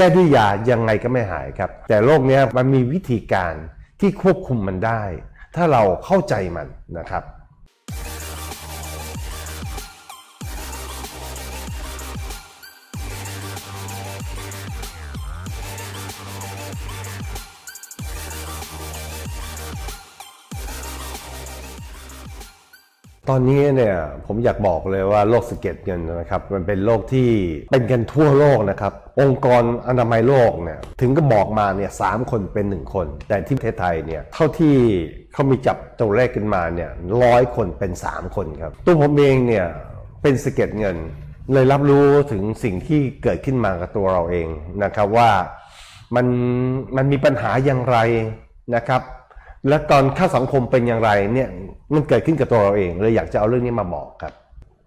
ก้ด้วยยายังไงก็ไม่หายครับ แต่โรคนี้มันมีวิธีการที่ควบคุมมันได้ ถ้าเราเข้าใจมันนะครับ ตอนนี้เนี่ยผมอยากบอกเลยว่าโรคสะเก็ดเงินนะครับมันเป็นโรคที่เป็นกันทั่วโลกนะครับ องค์กรอนามัยโลกเนี่ยถึงก็บอกมาเนี่ยสามคนเป็นหนึ่งคน แต่ที่ประเทศไทยเนี่ยเท่าที่เขามีจับตัวเลขขึ้นมาเนี่ยร้อยคนเป็น 3 คนครับ ตัวผมเองเนี่ยเป็นสะเก็ดเงิน เลยรับรู้ถึงสิ่งที่เกิดขึ้นมากับตัวเราเองนะครับว่ามันมันมีปัญหาอย่างไรนะครับ และตอนเข้าสังคมเป็นอย่างไรเนี่ยมันเกิดขึ้นกับตัวเราเองเลยอยากจะเอาเรื่องนี้มาบอกครับ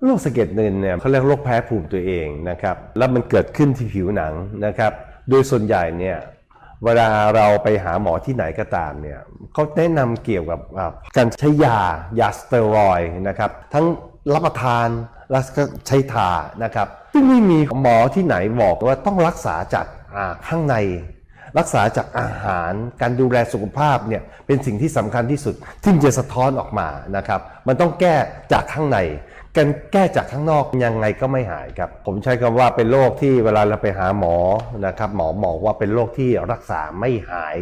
โรคสะเก็ดเงินเนี่ยเขาเรียกโรคแพ้ภูมิตัวเองนะครับแล้วมันเกิดขึ้นที่ผิวหนังนะครับ โดยส่วนใหญ่เนี่ยเวลาเราไปหาหมอที่ไหนก็ตามเนี่ยเขาแนะนำเกี่ยวกับการใช้ยายาสเตียรอยนะครับ ทั้งรับประทานแล้วก็ใช้ทานะครับซึ่งไม่มีหมอที่ไหนบอกว่าต้องรักษาจากข้างใน รักษาจากอาหารการดูแลสุขภาพเนี่ยเป็นสิ่งที่สำคัญที่สุดที่จะสะท้อนออกมานะครับ มันต้องแก้จากข้างในการแก้จากข้างนอกยังไงก็ไม่หายครับ ผมใช้คำว่าเป็นโรคที่เวลาเราไปหาหมอนะครับ หมอบอกว่าเป็นโรคที่รักษาไม่หาย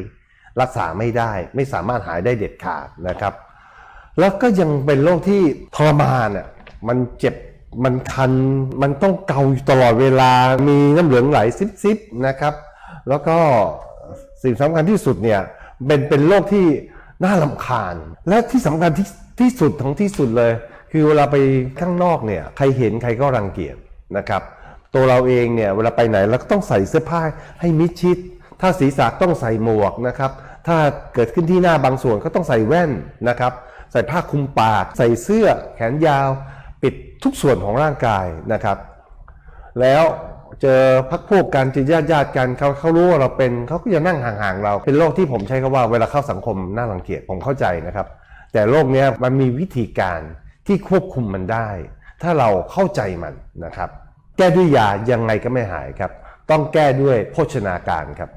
รักษาไม่ได้ ไม่สามารถหายได้เด็ดขาดนะครับ แล้วก็ยังเป็นโรคที่ทรมานอะมันเจ็บมันคัน มันต้องเกาอยู่ตลอดเวลามีน้ำเหลืองไหลซิบๆนะครับ แล้วก็สิ่งสำคัญที่สุดเนี่ยเป็นเป็นโรคที่น่าลำคาญ และที่สำคัญที่ที่สุดของที่สุดเลย คือเวลาไปข้างนอกเนี่ยใครเห็นใครก็รังเกียจนะครับ ตัวเราเองเนี่ยเวลาไปไหนเราก็ต้องใส่เสื้อผ้าให้มิดชิด ถ้าศีรษะต้องใส่หมวกนะครับถ้าเกิดขึ้นที่หน้าบางส่วนก็ต้องใส่แว่นนะครับใส่ผ้าคลุมปาก ใส่เสื้อแขนยาว ปิดทุกส่วนของร่างกายนะครับ แล้ว เจอพักพวกกันเจอญาติญาติกันเขาเขารู้ว่าเราเป็นเขาก็จะนั่งห่างๆเรา เป็นโรคที่ผมใช้คำว่าเวลาเข้าสังคมน่ารังเกียจผมเข้าใจนะครับ แต่โรคเนี้ยมันมีวิธีการที่ควบคุมมันได้ ถ้าเราเข้าใจมันนะครับ แก้ด้วยยายังไงก็ไม่หายครับ ต้องแก้ด้วยโภชนาการครับ